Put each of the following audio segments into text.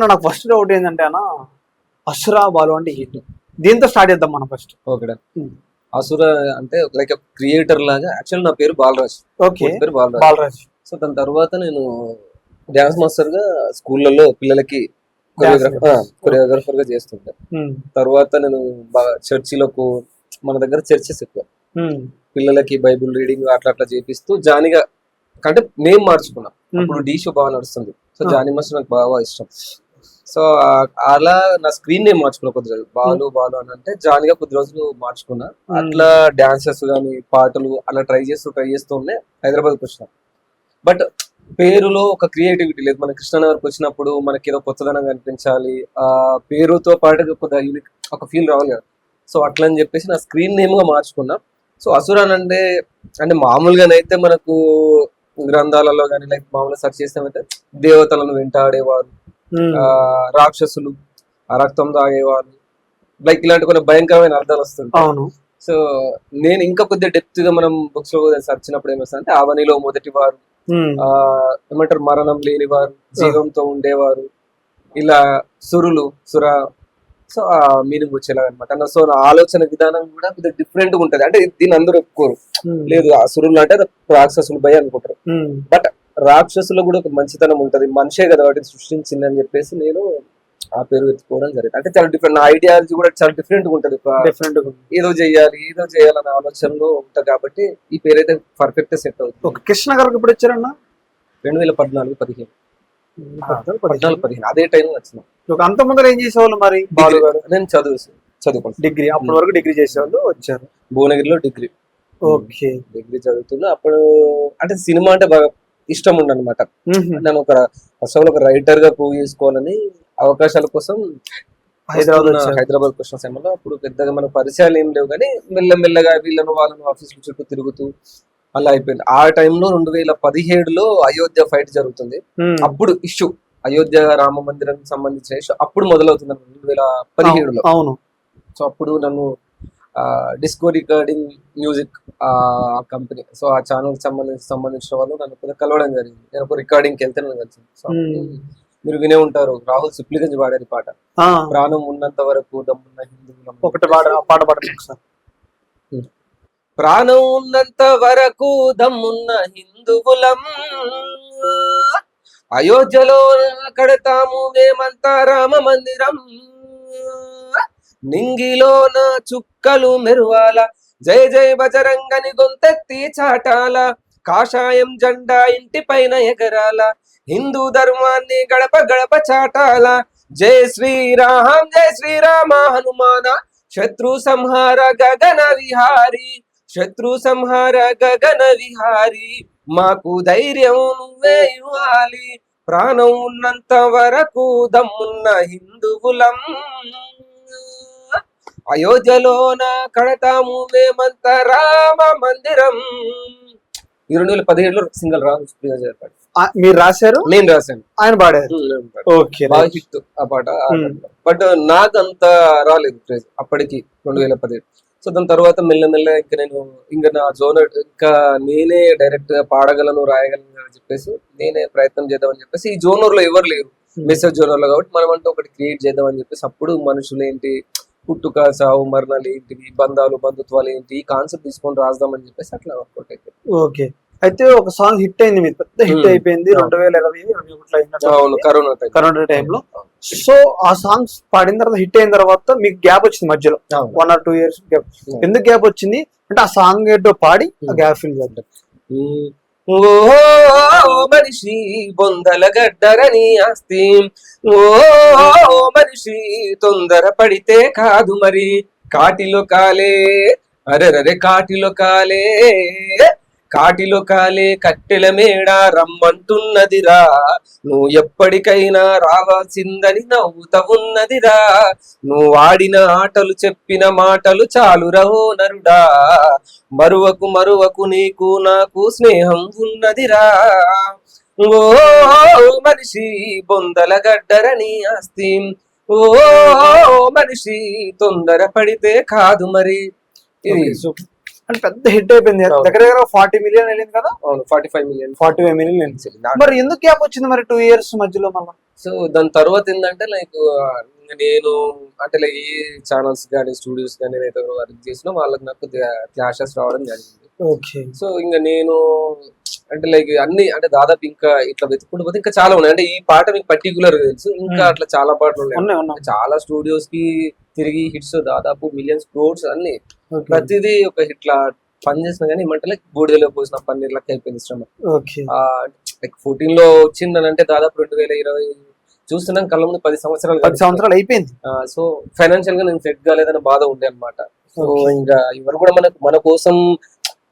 అన్న నాకు first doubt ఏంటంటే అన్న అసురా బాలు అంటే ఏంటి దీంతో స్టార్ట్ చేద్దాం మనం ఫస్ట్ ఓకే. అసుర అంటే లైక్ క్రియేటర్ లాగా యాక్చువల్ నా పేరు బాలరాజ్. ఓకే. పేరు బాలరాజ్. బాలరాజ్. సో దాని తర్వాత నేను డ్యాన్స్ మాస్టర్గా స్కూళ్ళలో పిల్లలకి కొరియోగ్రాఫర్గా చేస్తుంటా. తర్వాత నేను బాగా చర్చిలకు మన దగ్గర చర్చెస్ ఎక్కువ. పిల్లలకి బైబుల్ రీడింగ్ అట్లా అట్లా చేపిస్తూ జానిగా అంటే మేము మార్చుకున్నాం. ఉమ్. అప్పుడు డీ షో బాగా నడుస్తుంది. సో. జానీ మాస్టర్ నాకు బాగా ఇష్టం. సో అలా నా స్క్రీన్ నేమ్ మార్చుకున్నా కొద్ది రోజులు. బాలు బాలు అని అంటే జానిగా కొద్ది రోజులు మార్చుకున్నా. అట్లా డాన్సెస్ కానీ పాటలు అలా ట్రై చేస్తూ ట్రై చేస్తూ ఉండే హైదరాబాద్కి వచ్చిన. బట్ పేరులో ఒక క్రియేటివిటీ లేదు. మన కృష్ణనగర్కి వచ్చినప్పుడు మనకి ఏదో కొత్తదనం కనిపించాలి. ఆ పేరుతో పాటు కొద్దిగా యూనిక్ ఒక ఫీల్ రావాలి కదా. సో అట్లా అని చెప్పేసి నా స్క్రీన్ నేమ్గా మార్చుకున్నా. సో అసురాన్ అంటే అంటే మామూలుగానైతే మనకు గ్రంథాలలో కానీ లైక్ మామూలుగా సెర్చ్ చేసినామైతే దేవతలను వెంటాడేవారు. రాక్షసులు ఆ రక్తం తాగేవారు లైక్ ఇలాంటి కొన్ని భయంకరమైన అర్థాలు వస్తుంది అవును. సో నేను ఇంకా కొద్దిగా డెప్త్గా మనం బుక్స్లో సర్చినప్పుడు ఏమొస్తుందంటే అవనిలో మొదటి వారు ఏమంటారు మరణం లేని వారు జీవంతో ఉండేవారు ఇలా సురులు సుర సో ఆ మీనింగ్ వచ్చేలాగా అనమాట సో నా ఆలోచన విధానం కూడా కొద్దిగా డిఫరెంట్గా ఉంటది. అంటే దీన్ని అందరూ ఒప్పుకోరు. లేదు ఆ సురులు అంటే రాక్షసులు భయ అనుకుంటారు. ఉమ్, రాక్షసులో కూడా ఒక మంచితనం ఉంటది. మనిషే కదా వాటిని సృష్టించింది అని చెప్పేసి నేను ఆ పేరు ఎత్తుకోవడం జరిగింది. అంటే చాలా డిఫరెంట్ నా ఐడియాలజీ కూడా చాలా డిఫరెంట్గా ఉంటది. డిఫరెంట్. ఏదో చేయాలి ఏదో చేయాలన్న ఆలోచనలో ఉంటది కాబట్టి ఈ పేరు అయితే పర్ఫెక్ట్ సెట్ అవుతుంది. ఒక కృష్ణ గారికి ఇప్పుడు వచ్చారన్న రెండు వేల పద్నాలుగు పదిహేను పద్నాలుగు, పదిహేను. అదే టైం వచ్చిన. అంత ముందర ఏం చేసేవాళ్ళు మరి బాలు గారు నేను చదువు చదువుకుంటాను డిగ్రీ. అప్పటి వరకు డిగ్రీ చేసేవాళ్ళు వచ్చారు. భువనగిరిలో డిగ్రీ. ఓకే. డిగ్రీ చదువుతున్నా. అప్పుడు అంటే సినిమా అంటే బాగా ఇష్టం ఉండనమాట ఉహు. నేను ఒక అసలు ఒక రైటర్గా ప్రూవ్ చేసుకోవాలని అవకాశాల కోసం హైదరాబాద్. హైదరాబాద్ వచ్చిన సమయంలో అప్పుడు పెద్దగా మన పరిచయాలు ఏం లేవు కానీ మెల్లమెల్లగా వీళ్ళను వాళ్ళను ఆఫీస్ చుట్టూ తిరుగుతూ అలా అయిపోయింది. ఆ టైంలో రెండు వేల పదిహేడులో అయోధ్య ఫైట్ జరుగుతుంది. అప్పుడు ఇష్యూ అయోధ్య రామ మందిరానికి సంబంధించిన ఇష్యూ అప్పుడు మొదలవుతుంది రెండు వేల పదిహేడులో అవును. సో అప్పుడు నన్ను డిస్కో రికార్డింగ్ మ్యూజిక్ ఆ కంపెనీ సో ఆ ఛానల్ సంబంధించి సంబంధించిన వాళ్ళు నన్ను కొద్దిగా కలవడం జరిగింది. నేను ఒక రికార్డింగ్కి వెళ్తే నన్ను కలిసింది సో మీరు వినే ఉంటారు. రాహుల్ సిప్లిగంజ్ పాడారు పాట. ప్రాణం ఉన్నంత వరకు దమ్మున్న హిందువులం ఒకటి పాట పాట ప్రాణం ఉన్నంత వరకు దమ్మున్న హిందువులం అయోధ్యలో కడతాము మేమంతా రామ మందిరం. నింగిలోన చుక్కలు మెరువాల. జై జై బజరంగని గొంతెత్తి చాటాల. కాషాయం జెండా ఇంటి పైన ఎగరాల. హిందూ ధర్మాన్ని గడప గడప చాటాల. జై శ్రీరామ్ జై శ్రీరామ హనుమాన. శత్రు సంహార గగన విహారి. శత్రు సంహార గగన విహారి. మాకు ధైర్యం నువ్వే ఇవ్వాలి. ప్రాణం ఉన్నంత వరకు దమ్మున్న హిందువులం. అయోధ్యలోన కడతాము మేమంత రామ మందిరం. ఈ రెండు వేల పదిహేడులో సింగల్ రామ్ మీరు రాశారు? నేను రాశాను. ఆయన పాడారు. ఓకే బాగా హిట్ ఆ పాట. బట్ నాకు అంత రాలేదు క్రేజ్ అప్పటికి రెండు వేల పదిహేడు. సో దాని తర్వాత మెల్లమెల్ల ఇంకా నేను ఇంకా నా జోనర్ ఇంకా నేనే డైరెక్ట్గా పాడగలను రాయగలను అని చెప్పేసి నేనే ప్రయత్నం చేద్దామని చెప్పేసి ఈ జోనర్లో ఎవరు లేరు. మెసేజ్ జోనర్లో కాబట్టి మనం అంటే ఒకటి క్రియేట్ చేద్దామని చెప్పేసి అప్పుడు మనుషులు ఏంటి పుట్టుక సావు మరణాలు ఏంటివి బంధాలు బంధుత్వాలు ఏంటి ఈ కాన్సెప్ట్ తీసుకొని రాద్దామని చెప్పేసి అట్లా వర్కౌట్ అయిపోయింది. ఓకే. అయితే ఒక సాంగ్ హిట్ అయింది మీరు పెద్ద హిట్. అయిపోయింది రెండు వేల ఇరవై ఇరవై ఒకటిలో అయినట్టు కరోనా టైం కరోనా టైంలో సో ఆ సాంగ్స్ పాడిన తర్వాత హిట్ అయిన తర్వాత మీకు గ్యాప్ వచ్చింది మధ్యలో. One or two years gap. ఎందుకు గ్యాప్ వచ్చింది? అంటే ఆ సాంగ్ ఏంటో పాడి ఆ. గ్యాప్ ఫిల్ చేద్దాం. ఓ మనిషి బొందల గడ్డరని ఆస్తి. ఓ మనిషి తొందర పడితే కాదు మరి. కాటిలో కాలే అరెరరే కాటిలో కాలే. కాటిలో కాలే కట్టెల మేడ రమ్మంటున్నదిరా. నువ్వు ఎప్పటికైనా రావాల్సిందని నవ్వుతా ఉన్నదిరా నువ్వు ఆడిన ఆటలు చెప్పిన మాటలు చాలు రహో నరుడా మరువకు మరువకు నీకు నాకు స్నేహం ఉన్నదిరా. ఓ మనిషి బొందల గడ్డరని ఆస్తి. ఓ మనిషి తొందర పడితే కాదు మరి. ఇది అంటే పెద్ద హిట్ అయిపోయింది. దగ్గర దగ్గర ఫార్టీ మిలియన్ వెళ్ళింది కదా? అవును forty five million forty five million వెళ్ళింది మరి ఎందుకు గ్యాప్ వచ్చింది మరి టూ ఇయర్స్ మధ్యలో మళ్ళీ? సో దాని తర్వాత ఏంటంటే లైక్ నేను అంటే లైక్ ఈ ఛానల్స్ కానీ స్టూడియోస్ కానీ ఏదైతే వర్క్ చేసినా వాళ్ళకి నాకు క్లాషెస్ రావడం జరిగింది. ఓకే. సో ఇంకా నేను అంటే లైక్ అన్ని అంటే దాదాపు ఇంకా ఇట్లా వెతుక్కుంటూ పోతే ఇంకా చాలా ఉన్నాయి. అంటే ఈ పాట మీకు పర్టికులర్ తెలుసు. ఇంకా. అట్లా చాలా పాటలు ఉన్నాయి. చాలా స్టూడియోస్కి తిరిగి హిట్స్ దాదాపు మిలియన్స్ క్రోడ్స్ అన్ని. ప్రతిదీ ఒక హిట్ లా పని చేసిన కానీ ఏమంటే లైక్ బూడిదలో పోసిన పన్నీర్ లెక్క అయిపోయింది శ్రమ. లైక్ ఫోర్టీన్లో వచ్చిందని అంటే దాదాపు రెండు వేల ఇరవై చూస్తున్నాం కళ్ళ ముందు పది సంవత్సరాలు పది సంవత్సరాలు అయిపోయింది. సో ఫైనాన్షియల్గా నేను సెట్ కాలేదన్న బాధ ఉండే అనమాట సో. ఇంకా ఎవరు కూడా మనకు మన కోసం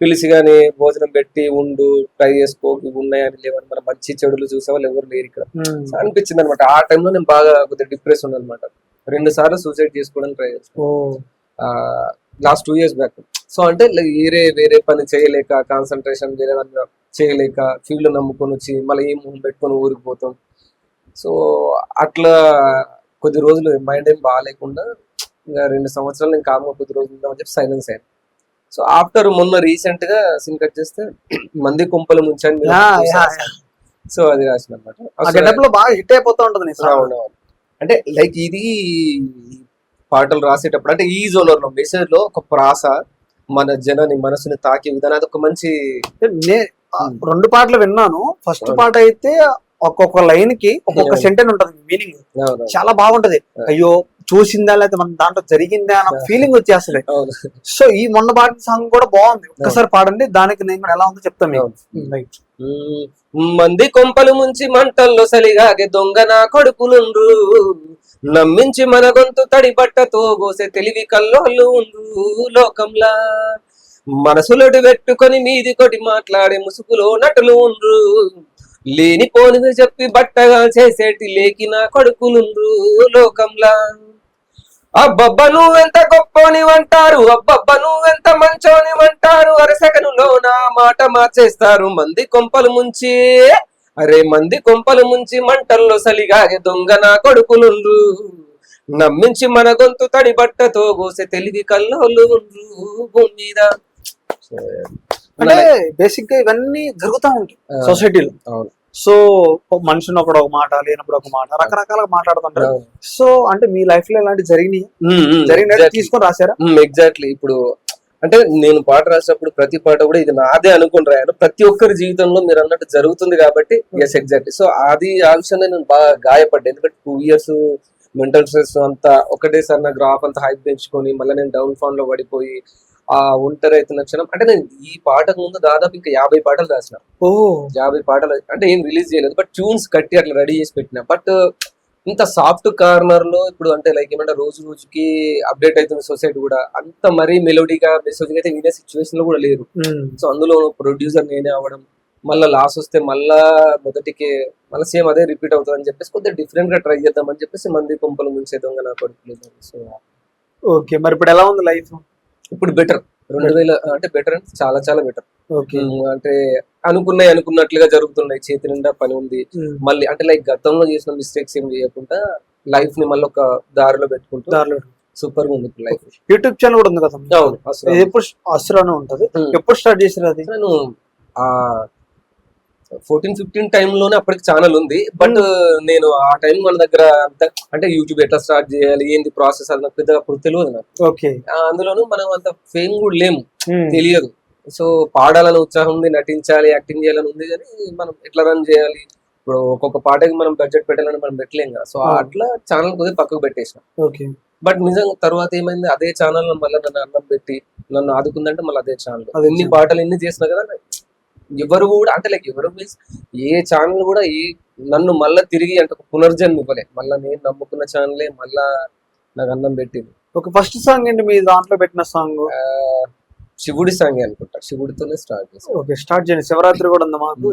పిలిచి గానీ భోజనం పెట్టి ఉండు ట్రై చేసుకో ఇవి ఉన్నాయని లేవని మన మంచి చెడులు చూసే వాళ్ళు ఎవరు లేరు ఇక్కడ. అనిపించింది అనమాట ఆ టైంలో నేను బాగా కొద్దిగా డిప్రెస్ ఉంది అనమాట రెండు సార్లు సూసైడ్ చేసుకోవడానికి ట్రై చేస్తాను last two years back so అంటే వేరే వేరే పని చేయలేక కాన్సన్ట్రేషన్ వేరే దాంట్లో చేయలేక ఫీల్డ్ నమ్ముకొని వచ్చి మళ్ళీ ఏం మొహం పెట్టుకొని ఊరికి పోతాం. సో అట్లా కొద్ది రోజులు మైండ్ ఏం బాగాలేకుండా ఇంకా రెండు సంవత్సరాలు నేను కామ్గా కొద్ది రోజులు ఉందామని చెప్పి సైలెన్స్ అయ్యాను. సో ఆఫ్టర్ మొన్న రీసెంట్గా సీన్ కట్ చేస్తే మంది కుంపల? యా, సో అది రాసిన అనమాట బాగా హిట్ అయిపోతా ఉంటది అంటే లైక్ ఇది పాటలు రాసేటప్పుడు అంటే ఈ జోనర్లో మెసేజ్లో ఒక ప్రాస మన జనాన్ని మనసుని తాకే విధానం అది ఒక మంచి రెండు పాటలు విన్నాను. ఫస్ట్. పాట అయితే ఒక్కొక్క లైన్కి ఒక్కొక్క. సెంటెన్స్ ఉంటది మీనింగ్. చాలా బాగుంటది. అయ్యో చూసిందా లేకపోతే మన దాంట్లో జరిగిందా అన్న ఫీలింగ్ వచ్చేస్తుంది. సో ఈ మొన్న పాడిన సాంగ్ కూడా బాగుంది. ఒక్కసారి పాడండి. దానికి నేను కూడా ఎలా ఉందో చెప్తాను మీకు. అవును. Right hmm. మంది కొంపలు ముంచి మంటల్లో సలిగాగే దొంగ నా కొడుకులుండ్రు. నమ్మించి మన గొంతు తడి బట్టతో గోసే తెలివి కల్లోళ్ళు ఉండు లోకంలా. మనసులోటి పెట్టుకొని మీది కొటి మాట్లాడే ముసుగులో నటులు ఉండ్రు. లేనిపోనిది చెప్పి బట్టగా చేసేటి లేకిన కొడుకులుండ్రు లోకంలా. అబ్బబ్బ నువ్వెంత గొప్పని అంటారు అబ్బబ్బ నువ్వెంత మంచోని అంటారు అరసెకనులో నా మాట మార్చేస్తారు. మంది కొంపలు ముంచి అరే మంది కొంపలు ముంచి మంటల్లో సలిగాగే దొంగ నా కొడుకులుండ్రు. నమ్మించి మన గొంతు తడి బట్టతో గోసె తెలివి కల్లోలు భూమి మీద. అంటే బేసిక్గా ఇవన్నీ జరుగుతా ఉంటాయి సొసైటీలో అవును. సో మనిషి ఉన్నప్పుడు ఒక మాట లేనప్పుడు ఒక మాట రకరకాలుగా మాట్లాడుతుంటారు. సో అంటే మీ లైఫ్లో ఇలాంటి జరిగినాయి? జరిగినట్టు. తీసుకొని రాశారా? ఎగ్జాక్ట్లీ ఇప్పుడు అంటే నేను పాట రాసినప్పుడు ప్రతి పాట కూడా ఇది నాదే అనుకుని రాయాను ప్రతి ఒక్కరి జీవితంలో మీరు అన్నట్టు జరుగుతుంది కాబట్టి ఎస్ ఎగ్జాక్ట్లీ సో అది ఆ విషయంలో నేను బాగా గాయపడ్డా. ఎందుకంటే టూ ఇయర్స్ మెంటల్ స్ట్రెస్ అంతా ఒకటేసారి నా గ్రాఫ్ అంతా హైప్ పెంచుకొని మళ్ళీ నేను డౌన్ ఫాన్లో పడిపోయి ఆ ఒంటరి అవుతున్న క్షణం. అంటే నేను ఈ పాటకు ముందు దాదాపు ఇంకా యాభై పాటలు రాసిన. ఓ యాభై పాటలు. అంటే ఏం రిలీజ్ చేయలేదు. బట్ ట్యూన్స్ కట్టి అట్లా రెడీ చేసి పెట్టిన. బట్ ఇంత సాఫ్ట్ కార్నర్లో ఇప్పుడు అంటే లైక్ ఏమంటే రోజు రోజుకి అప్డేట్ అవుతుంది సొసైటీ కూడా. అంత మరీ మెలోడీగా మెసేజ్ అయితే వినే సిచ్యువేషన్లో కూడా లేరు. సో అందులో ప్రొడ్యూసర్ నేనే అవ్వడం మళ్ళీ లాస్ వస్తే మళ్ళా మొదటికి మళ్ళీ సేమ్ అదే రిపీట్ అవుతుంది అని చెప్పేసి కొద్దిగా డిఫరెంట్గా ట్రై చేద్దాం అని చెప్పేసి మంది కొంపలు ముంచే దొంగ నా కొడుకులు సో ఓకే మరి ఇప్పుడు ఎలా ఉంది లైఫ్ ఇప్పుడు బెటర్ రెండు వేల అంటే బెటర్ అంటే చాలా చాలా బెటర్ అంటే అనుకున్నాయి అనుకున్నట్లుగా జరుగుతున్నాయి. చేతి నిండా పని ఉంది. మళ్ళీ అంటే లైక్ గతంలో చేసిన మిస్టేక్స్ ఏం చేయకుండా లైఫ్ని మళ్ళీ ఒక దారిలో పెట్టుకుంటూ దారిలో సూపర్ ఉంది లైఫ్ యూట్యూబ్ ఛానల్ కూడా ఉంది కదా అసలు ఎప్పుడు అసురానే ఉంటది. ఎప్పుడు స్టార్ట్ చేసారు అది? నేను ఆ ఫోర్టీన్ ఫిఫ్టీన్లోనే అప్పటికి ఛానల్ ఉంది. బట్ నేను ఆ టైం మన దగ్గర అంటే యూట్యూబ్ ఎట్లా స్టార్ట్ చేయాలి ఏంది ప్రాసెస్ అది నాకు పెద్దగా అప్పుడు తెలియదు నాకు. ఓకే అందులోనూ మనం అంత ఫేమ్ కూడా లేము. ఉమ్. తెలియదు. సో పాడాలని ఉత్సాహం ఉంది నటించాలి యాక్టింగ్ చేయాలని ఉంది కానీ మనం ఎట్లా రన్ చేయాలి? ఇప్పుడు ఒక్కొక్క పాటకి మనం బడ్జెట్ పెట్టాలని మనం పెట్టలేం కదా. సో అవును. అట్లా ఛానల్ కొద్దిగా పక్కకు పెట్టేసిన. ఓకే బట్ నిజంగా తర్వాత ఏమైంది? అదే ఛానల్ మళ్ళీ నన్ను అన్నం పెట్టి నన్ను ఆదుకుందంటే మళ్ళీ అదే ఛానల్ ఎన్ని. పాటలు ఎన్ని చేసినా కదా ఎవరు కూడా అంటే లైక్ ఎవరు మీన్స్ ఏ ఛానల్ కూడా ఏ నన్ను మళ్ళీ తిరిగి అంటే ఒక పునర్జన్మ ఇవ్వలే. మళ్ళీ నేను నమ్ముకున్న ఛానలే మళ్ళా నాకు అన్నం పెట్టింది. ఒక ఫస్ట్ సాంగ్ ఏంటి మీ దాంట్లో పెట్టిన సాంగ్ శివుడి సాంగ్ అనుకుంటా. శివుడితోనే స్టార్ట్ చేశాను ఓకే స్టార్ట్ చేయండి. శివరాత్రి కూడా ఉంది మాకు.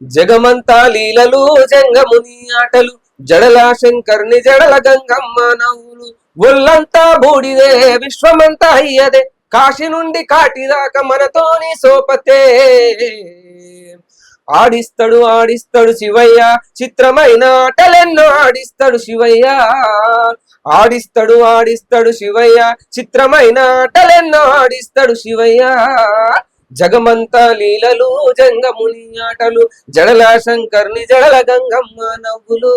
జగమంతా లీలలు జంగముని ఆటలు జడల శంకర్ని జడల గంగమ్మ నవ్వులు. ఒళ్ళంతా బూడిదే విశ్వమంతా అయ్యదే. కాశీ నుండి కాటి దాకా మనతోని సోపతే. ఆడిస్తాడు ఆడిస్తాడు శివయ్య. చిత్రమైన ఆటలెన్నో ఆడిస్తాడు శివయ్య. ఆడిస్తాడు ఆడిస్తాడు శివయ్య. చిత్రమైన ఆటలెన్నో ఆడిస్తాడు శివయ్య. జగమంతా లీలలు జంగముని ఆటలు జడల శంకర్ని జడల గంగమ్మ నవ్వులు.